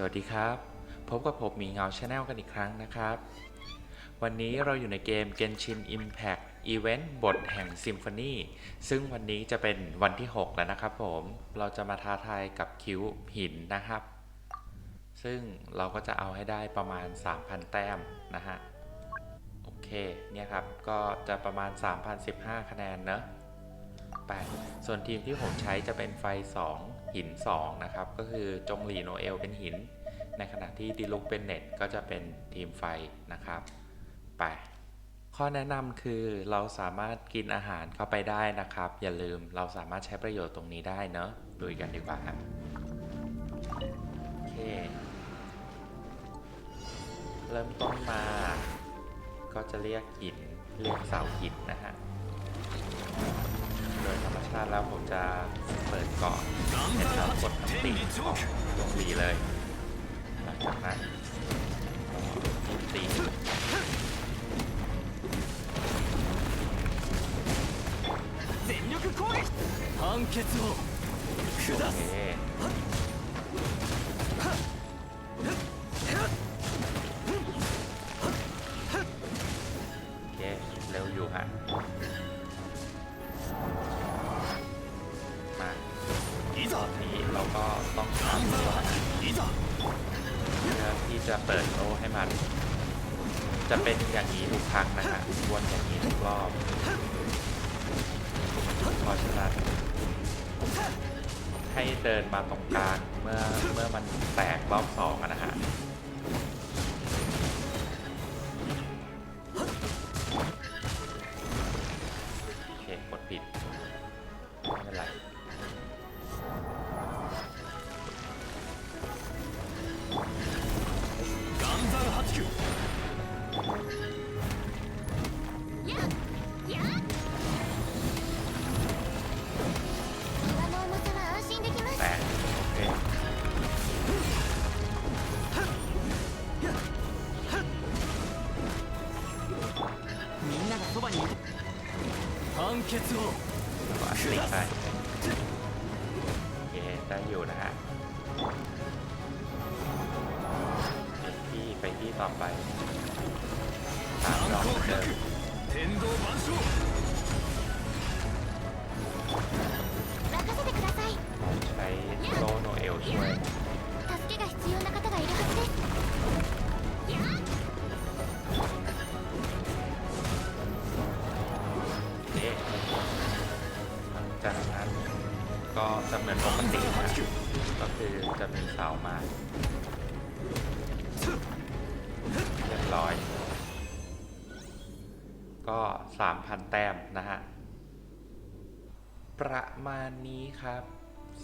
สวัสดีครับ พบกับผมหมีเงาชาแนลกันอีกครั้งนะครับ วันนี้เราอยู่ในเกม Genshin Impact Event บทแห่ง Symphony ซึ่งวันนี้จะเป็นวันที่ 6 แล้วนะครับผม เราจะมาท้าทายกับคิ้วหินนะครับ ซึ่งเราก็จะเอาให้ได้ประมาณ 3,000 แต้มนะฮะ โอเค เนี่ยครับ ก็จะประมาณ 3,015 คะแนนเนอะ 8 ส่วนทีมที่ผมใช้จะเป็นไฟ 2 หิน 2 นะครับ ก็คือจงหลีโนเอลเป็นหิน ในขณะที่ดิลุกเป็นเน็ตก็จะเป็นทีมไฟนะครับ8ข้อแนะนำคือเราสามารถกินอาหารเข้าไปได้นะครับ อย่าลืมเราสามารถใช้ประโยชน์ตรงนี้ได้เนอะดูกันดีกว่าครับโอเค เริ่มต้นมา ก็จะเรียกหินเรียกเสาหินนะฮะ ดยธรรมชาติแล้วผมจะเปิดเกาะเห็นแล้วกดทั้งตีของดวงดีเลย หลังจากนั้นก็ตี 全力攻撃判決を โอ 下 เค す เราก็ต้องทำตัวเพื่อที่จะเปิดโลให้มัน จะเป็นอย่างนี้ทุกครั้งนะฮะวนอย่างนี้ทุกรอบเพราะฉะนั้นให้เดินมาตรงกลางเมื่อเมื่อมันแตกรอบสอง そばにいて判決を ก็อัดลิงก์ไปโอเค ได้อยู่นะฮะไปที่ไปที่ต่อไปตาม 難 รอบ 攻 เหมือน 不 เดิ 落 ม 天道万象任せてください ใช้โลโนเอลช่วย ก็จะเหมือนปกตินะก็คือจะมีเสามาเรียบร้อย ก็ 3,000 แต้มนะฮะ ประมาณนี้ครับ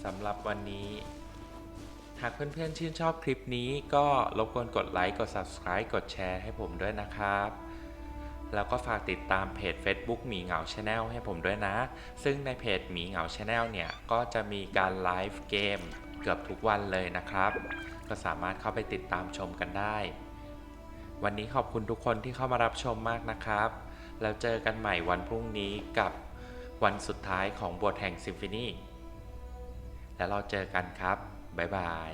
สำหรับวันนี้ หากเพื่อนๆชื่นชอบคลิปนี้ก็รบกวนกดไลค์ กด Subscribe กดแชร์ให้ผมด้วยนะครับ แล้วก็ฝากติดตามเพจ Facebook หมีเหงา Channel ให้ผมด้วยนะ ซึ่งในเพจหมีเหงา Channel เนี่ย ก็จะมีการไลฟ์เกมเกือบทุกวันเลยนะครับ ก็สามารถเข้าไปติดตามชมกันได้ วันนี้ขอบคุณทุกคนที่เข้ามารับชมมากนะครับ แล้วเจอกันใหม่วันพรุ่งนี้กับวันสุดท้ายของบทแห่งซิมฟินีแล้วเราเจอกันครับ บ๊ายบาย